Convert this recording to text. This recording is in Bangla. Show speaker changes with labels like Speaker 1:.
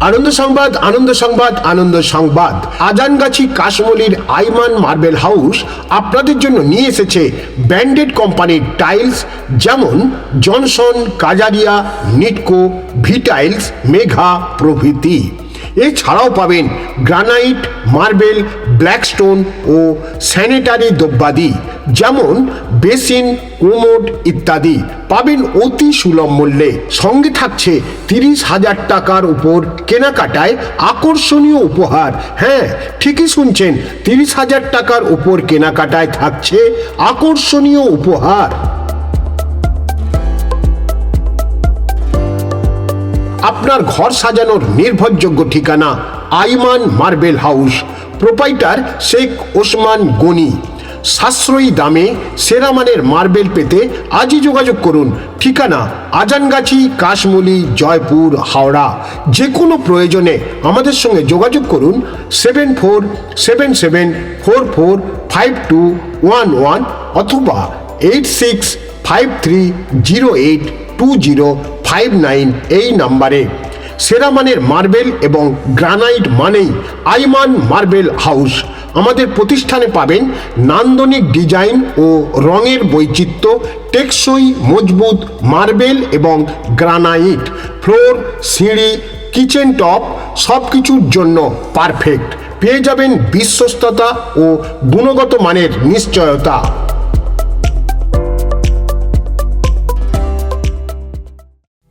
Speaker 1: আনন্দ সংবাদ আনন্দ সংবাদ আনন্দ সংবাদ। আজানগাছি কাশমলির আইমান মার্বেল হাউস আপনাদের জন্য নিয়ে এসেছে ব্র্যান্ডেড কোম্পানির টাইলস, যেমন জনসন, কাজারিয়া, নিটকো, ভিটাইলস, মেঘা প্রভৃতি। এছাড়াও পাবেন গ্রানাইট, মার্বেল, ব্ল্যাকস্টোন ও স্যানিটারি দ্রব্যাদি, যেমন বেসিন কোমোড ইত্যাদি পাবেন অতি সুলভ মূল্যে। সঙ্গে থাকছে তিরিশ হাজার টাকার উপর কেনাকাটায় আকর্ষণীয় উপহার। হ্যাঁ ঠিকই শুনছেন, তিরিশ হাজার টাকার উপর কেনাকাটায় থাকছে আকর্ষণীয় উপহার। আপনার ঘর সাজানোর নির্ভরযোগ্য ঠিকানা Aiman marble house. Proprietor Sheikh Osman Gani. সাশ্রয়ী দামে সেরা মানের মার্বেল পেতে আজই যোগাযোগ করুন। ঠিকানা আজানগাছি, কাশমুলি, জয়পুর, হাওড়া। যে কোনো প্রয়োজনে আমাদের সঙ্গে যোগাযোগ করুন seven four seven seven four four five two one one অথবা eight six five three zero eight two zero five nine এই নাম্বারে। সেরা মানের মার্বেল এবং গ্রানাইট মানেই আইমান মার্বেল হাউস। আমাদের প্রতিষ্ঠানে পাবেন নান্দনিক ডিজাইন ও রঙের বৈচিত্র্য, টেকসই, মজবুত মার্বেল এবং গ্রানাইট, ফ্লোর, সিঁড়ি, কিচেন টপ সব কিছুর জন্য পারফেক্ট। পেয়ে যাবেন বিশ্বস্ততা ও গুণগত মানের নিশ্চয়তা।